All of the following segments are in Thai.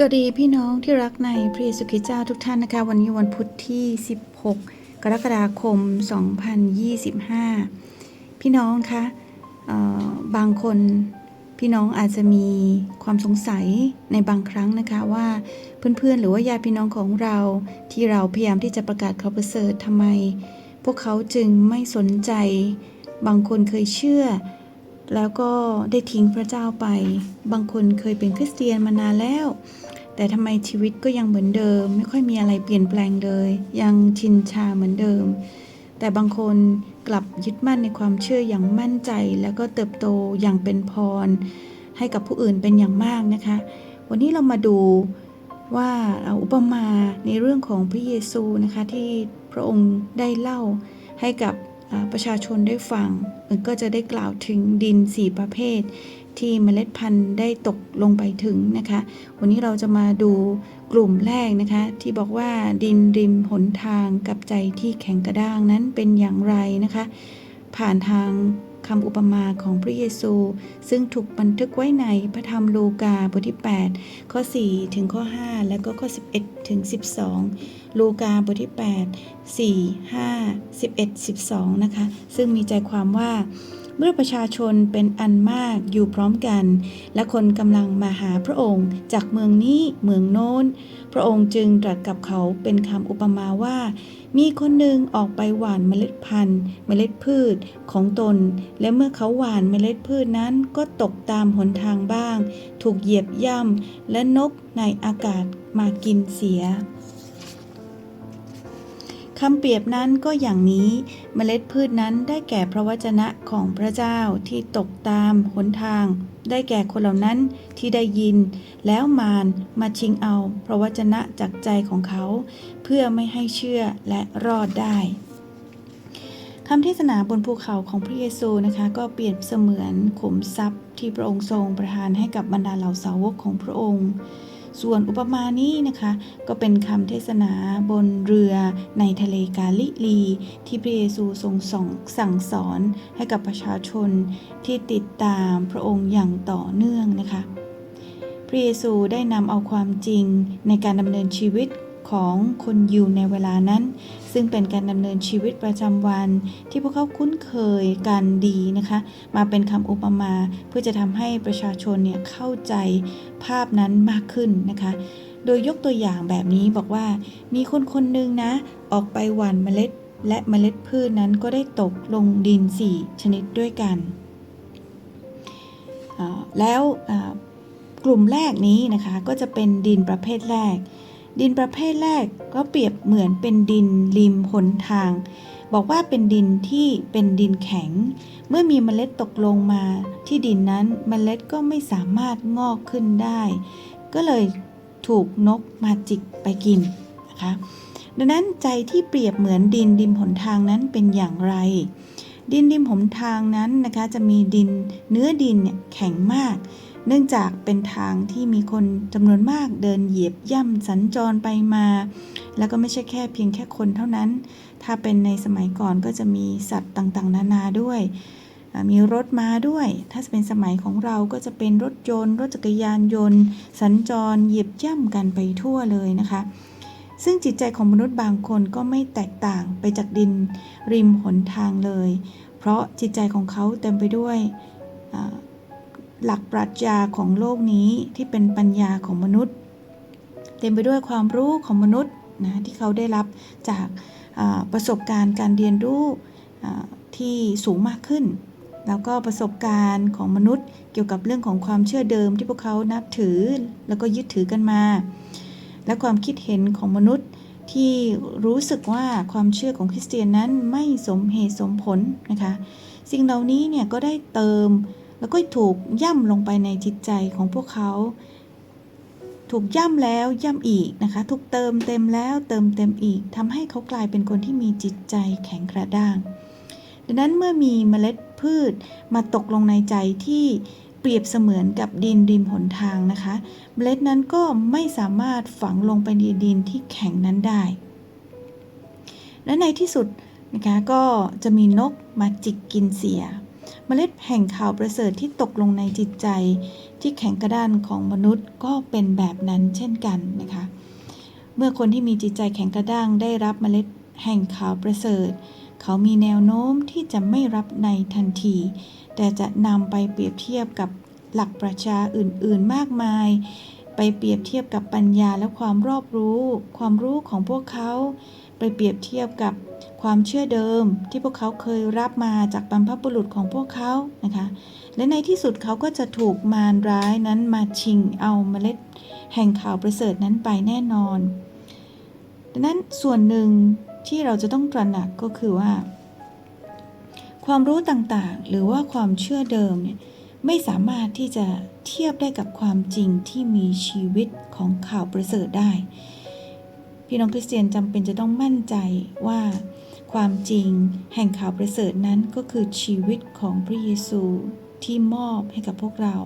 สวัสดีพี่น้องที่รักในพระเยซูคริสต์เจ้าทุกท่านนะคะ วันนี้วันพุธที่ 16 กรกฎาคม 2025 พี่น้องคะบางคนพี่น้องอาจจะมีความสงสัยในบางครั้งนะคะว่าเพื่อนๆ หรือว่าญาติพี่น้องของเราที่เราพยายามที่จะประกาศข่าวประเสริฐทำไม พวกเขาจึงไม่สนใจ บางคนเคยเชื่อ แล้วก็ได้ทิ้งพระเจ้าไป บางคนเคยเป็นคริสเตียนมานานแล้ว แต่ทำไมชีวิตก็ยังเหมือนเดิม ไม่ค่อยมีอะไรเปลี่ยนแปลงเลย ยังชินชาเหมือนเดิม แต่บางคนกลับยึดมั่นในความเชื่ออย่างมั่นใจ แล้วก็เติบโตอย่างเป็นพร ให้กับผู้อื่นเป็นอย่างมากนะคะ วันนี้เรามาดูว่าเอาอุปมาในเรื่องของพระเยซูนะคะที่พระองค์ได้เล่าให้กับ ประชาชนได้ฟังมันก็จะได้กล่าวถึงดินสี่ประเภท ที่เมล็ดพันธุ์ได้ตกลงไปถึงนะคะ วันนี้เราจะมาดูกลุ่มแรกนะคะ ที่บอกว่าดินริมหนทางกับใจที่แข็งกระด้างนั้นเป็นอย่างไรนะคะ ผ่านทางคำอุปมาของพระเยซู ซึ่งถูกบันทึกไว้ในพระธรรมลูกาบทที่ 8 ข้อ 4 ถึงข้อ 5 แล้วก็ข้อ 11 ถึง 12 ลูกาบทที่ 8 4 5 11 12 นะคะ ซึ่งมีใจความว่า เมื่อประชาชนเป็นอันมากอยู่พร้อมกัน และคนกำลังมาหาพระองค์จากเมืองนี้เมืองโน้น พระองค์จึงตรัสกับเขาเป็นคำอุปมาว่า มีคนหนึ่งออกไปหว่านเมล็ดพันธุ์ เมล็ดพืชของตน และเมื่อเขาหว่านเมล็ดพืชนั้นก็ตกตามหนทางบ้าง ถูกเหยียบย่ำและนกในอากาศมากินเสีย คำเปรียบนั้นก็อย่างนี้เมล็ดพืชนั้นได้แก่พระวจนะของพระเจ้าที่ตกตามหนทาง ได้แก่คนเหล่านั้นที่ได้ยิน แล้วมารมาชิงเอาพระวจนะจากใจของเขา เพื่อไม่ให้เชื่อและรอดได้คำเทศนาบนภูเขาของพระเยซูนะคะ ก็เปรียบเสมือนขุมทรัพย์ที่พระองค์ทรงประทานให้กับบรรดาเหล่าสาวกของพระองค์ ส่วนอุปมานี้นะคะ ก็เป็นคำเทศนาบนเรือในทะเลกาลิลี ที่พระเยซูทรงส่งสั่งสอนให้กับประชาชนที่ติดตามพระองค์อย่างต่อเนื่องนะคะ พระเยซูได้นำเอาความจริงในการดำเนินชีวิต ของคนยิวในเวลานั้น ซึ่งเป็นการดำเนินชีวิตประจำวันที่พวกเขาคุ้นเคยกันดีนะคะ มาเป็นคำอุปมาเพื่อจะทำให้ประชาชนเนี่ยเข้าใจภาพนั้นมากขึ้นนะคะ โดยยกตัวอย่างแบบนี้บอกว่ามีคนคนหนึ่งนะ ออกไปหว่านเมล็ด และเมล็ดพืชนั้นก็ได้ตกลงดินสี่ชนิดด้วยกัน แล้วกลุ่มแรกนี้นะคะก็จะเป็นดินประเภทแรก ดินประเภทแรกก็เปรียบเหมือนเป็นดินริมหนทาง บอกว่าเป็นดินที่เป็นดินแข็ง เมื่อมีเมล็ดตกลงมาที่ดินนั้นเมล็ดก็ไม่สามารถงอกขึ้นได้ ก็เลยถูกนกมาจิกไปกินนะคะดังนั้นใจที่เปรียบเหมือนดินริมหนทางนั้นเป็นอย่างไร ดินริมหนทางนั้นนะคะจะมีดินเนื้อดินเนี่ยแข็งมาก เนื่องจากเป็นทางที่มีคนจำนวนมากเดินเหยียบย่ำสัญจรไปมา แล้วก็ไม่ใช่แค่เพียงแค่คนเท่านั้น ถ้าเป็นในสมัยก่อนก็จะมีสัตว์ต่างๆ นานาด้วย มีรถมาด้วย ถ้าเป็นสมัยของเราก็จะเป็นรถยนต์ รถจักรยานยนต์ สัญจรเหยียบย่ำกันไปทั่วเลยนะคะ ซึ่งจิตใจของมนุษย์บางคนก็ไม่แตกต่างไปจากดินริมหนทางเลย เพราะจิตใจของเขาเต็มไปด้วย หลักปรัชญาของโลกนี้ที่เป็นปัญญาของมนุษย์ เต็มไปด้วยความรู้ของมนุษย์นะที่เขาได้รับจากประสบการณ์การเรียนรู้ที่สูงมากขึ้น แล้วก็ประสบการณ์ของมนุษย์เกี่ยวกับเรื่องของความเชื่อเดิมที่พวกเขานับถือแล้วก็ยึดถือกันมา และความคิดเห็นของมนุษย์ที่รู้สึกว่าความเชื่อของคริสเตียนนั้นไม่สมเหตุสมผลนะคะ สิ่งเหล่านี้เนี่ยก็ได้เติม แล้วก็ถูกย่ำลงไปในจิตใจของพวกเขา ถูกย่ำแล้วย่ำอีกนะคะ ถูกเติมเต็มแล้วเติมเต็มอีกทำให้เขากลายเป็นคนที่มีจิตใจแข็งกระด้าง ดังนั้นเมื่อมีเมล็ดพืชมาตกลงในใจที่เปรียบเสมือนกับดินริมหนทางนะคะ เมล็ดนั้นก็ไม่สามารถฝังลงไปในดินที่แข็งนั้นได้ และในที่สุดนะคะก็จะมีนกมาจิกกินเสีย เมล็ดแห่งข่าวประเสริฐที่ตกลงในจิตใจ ที่แข็งกระด้านของมนุษย์ก็เป็นแบบนั้นเช่นกันนะคะ เมื่อคนที่มีจิตใจแข็งกระด้างได้รับเมล็ดแห่งข่าวประเสริฐ เขามีแนวโน้มที่จะไม่รับในทันที แต่จะนำไปเปรียบเทียบกับหลักประชาอื่น ๆ มากมาย ไปเปรียบเทียบกับปัญญาและความรอบรู้ ความรู้ของพวกเขา ไปเปรียบเทียบกับความเชื่อเดิมที่พวกเขาเคยรับมาจากบรรพบุรุษของพวกเขานะคะ และในที่สุดเขาก็จะถูกมารร้ายนั้นมาชิงเอาเมล็ดแห่งข่าวประเสริฐนั้นไปแน่นอน ดังนั้นส่วนหนึ่งที่เราจะต้องตระหนักก็คือว่า ความรู้ต่างๆ หรือว่าความเชื่อเดิมเนี่ยไม่สามารถที่จะเทียบได้กับความจริงที่มีชีวิตของข่าวประเสริฐได้ พี่น้องคริสเตียนจำเป็นจะต้องมั่นใจว่าความจริงแห่งข่าวประเสริฐนั้นก็คือชีวิตของพระเยซูที่มอบให้กับพวกเรา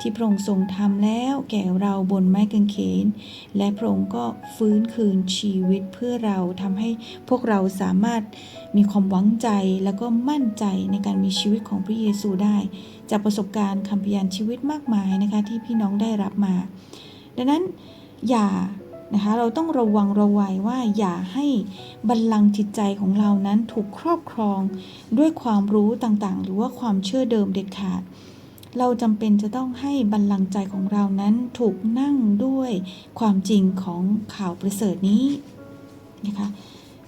ที่พระองค์ทรงทำแล้วแก่เราบนไม้กางเขน และพระองค์ก็ฟื้นคืนชีวิตเพื่อเราทำให้พวกเราสามารถมีความหวังใจแล้วก็มั่นใจในการมีชีวิตของพระเยซูได้ จากประสบการณ์คำพยานชีวิตมากมายนะคะที่พี่น้องได้รับมา ดังนั้นอย่า นะคะเราต้องระวังระวัยว่าอย่าให้บัลลังก์จิตใจของเรานั้นถูกครอบครองด้วยความรู้ต่างๆ หรือว่าความเชื่อเดิมเด็ดขาด เราจำเป็นจะต้องให้บัลลังก์ใจของเรานั้นถูกนั่งด้วยความจริงของข่าวประเสริฐนี้นะคะ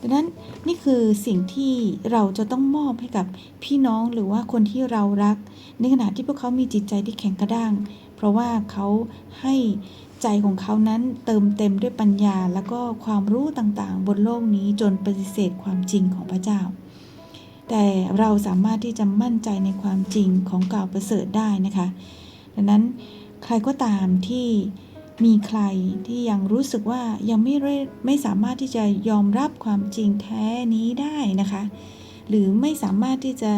ดังนั้นนี่คือสิ่งที่เราจะต้องมอบให้กับพี่น้องหรือว่าคนที่เรารัก ในขณะที่พวกเขามีจิตใจที่แข็งกระด้าง เพราะว่าเขาให้ใจของเขานั้นเติมเต็มด้วยปัญญา แล้วก็ความรู้ต่างๆ บนโลกนี้จนปฏิเสธความจริงของพระเจ้า แต่เราสามารถที่จะมั่นใจในความจริงของกล่าวประเสริฐได้นะคะ ดังนั้นใครก็ตามที่มีใครที่ยังรู้สึกว่ายังไม่ได้ไม่สามารถที่จะยอมรับความจริงแท้นี้ได้นะคะ หรือไม่สามารถที่จะ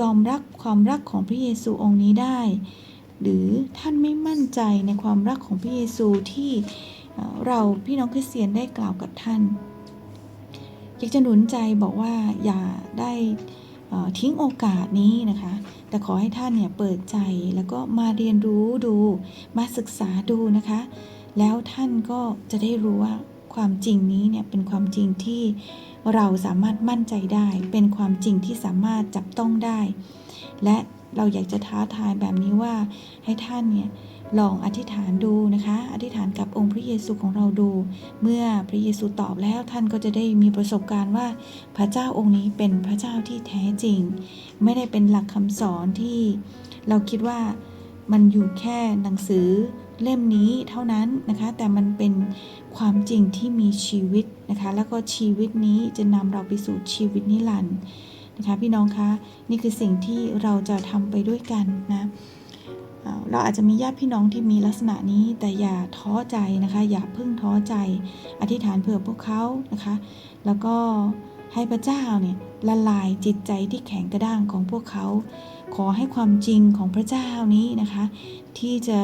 ยอมรับความรักของพระเยซูองค์นี้ได้ หรือท่านไม่มั่นใจในความรักของพระเยซูที่เราพี่น้องคริสเตียนได้กล่าวกับท่าน อยากจะหนุนใจบอกว่าอย่าได้ทิ้งโอกาสนี้นะคะ แต่ขอให้ท่านเนี่ยเปิดใจแล้วก็มาเรียนรู้ดูมาศึกษาดูนะคะ แล้วท่านก็จะได้รู้ว่าความจริงนี้เนี่ยเป็นความจริงที่เราสามารถมั่นใจได้ เป็นความจริงที่สามารถจับต้องได้ และ เราอยากจะท้าทายแบบนี้ว่าให้ท่านเนี่ยลองอธิษฐานดูนะคะ อธิษฐานกับองค์พระเยซูของเราดู เมื่อพระเยซูตอบแล้วท่านก็จะได้มีประสบการณ์ว่าพระเจ้าองค์นี้เป็นพระเจ้าที่แท้จริง ไม่ได้เป็นหลักคำสอนที่เราคิดว่ามันอยู่แค่หนังสือเล่มนี้เท่านั้นนะคะ แต่มันเป็นความจริงที่มีชีวิตนะคะ แล้วก็ชีวิตนี้จะนำเราไปสู่ชีวิตนิรันดร์ นะคะพี่น้องคะนี่คือสิ่งที่เราจะทำไปด้วยกันนะเราอาจจะมีญาติพี่น้องที่มีลักษณะนี้แต่อย่าท้อใจนะคะ อย่าพิ่งท้อใจ อธิษฐานเผื่อพวกเขานะคะ แล้วก็ให้พระเจ้าเนี่ยละลายจิตใจที่แข็งกระด้างของพวกเขา ขอให้ความจริงของพระเจ้านี้นะคะ ที่จะ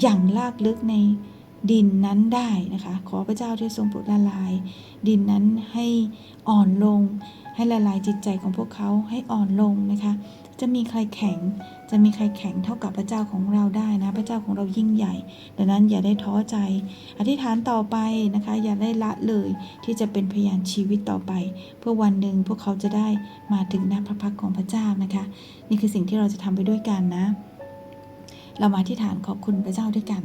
หยั่งลากลึกในดินนั้นได้นะคะ ขอพระเจ้าที่ทรงโปรดละลาย ดินนั้นให้อ่อนลง ให้ละลายจิตใจของพวกเขาให้อ่อนลงนะคะ จะมีใครแข็ง จะมีใครแข็งเท่ากับพระเจ้าของเราได้นะ พระเจ้าของเรายิ่งใหญ่ ดังนั้นอย่าได้ท้อใจ อธิษฐานต่อไปนะคะ อย่าได้ละเลยที่จะเป็นพยานชีวิตต่อไป เพื่อวันหนึ่งพวกเขาจะได้มาถึงหน้าพระพักของพระเจ้านะคะ นี่คือสิ่งที่เราจะทำไปด้วยกันนะ เรามาอธิษฐานขอบคุณพระเจ้าด้วยกัน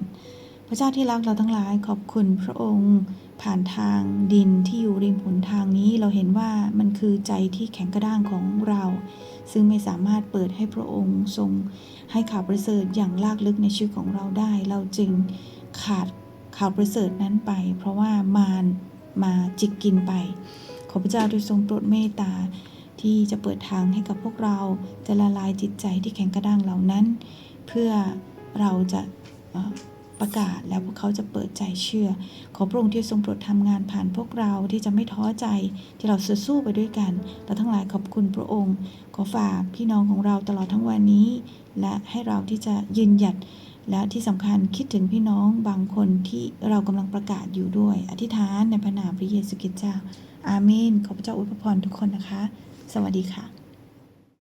ระเจ้าที่รักเราทั้งหลายขอบคุณพระองค์ ผ่านทางดินที่อยู่ริมหนทางนี้เราเห็นว่ามันคือใจที่แข็งกระด้างของเรา ซึ่งไม่สามารถเปิดให้พระองค์ทรงให้ข่าวประเสริฐอย่างลากลึกในชีวิตของเราได้ เราจึงขาดข่าวประเสริฐนั้นไป เพราะว่ามารมาจิกกินไป ขอพระเจ้าได้ทรงโปรดเมตตาที่จะเปิดทางให้กับพวกเราจะละลายจิตใจที่แข็งกระด้างเหล่านั้น เพื่อเราจะ ประกาศ แล้วพวกเขาจะเปิดใจเชื่อ ขอพระองค์ที่ทรงโปรดทำงานผ่านพวกเราที่จะไม่ท้อใจที่เราจะสู้ไปด้วยกันเราทั้งหลายขอบคุณพระองค์ ขอฝากพี่น้องของเราตลอดทั้งวันนี้ และให้เราที่จะยืนหยัดและที่สำคัญคิดถึงพี่น้องบางคนที่เรากำลังประกาศอยู่ด้วย อธิษฐานในพระนามพระเยซูคริสต์เจ้า อาเมน ขอพระเจ้าอวยพรทุกคนนะคะ สวัสดีค่ะ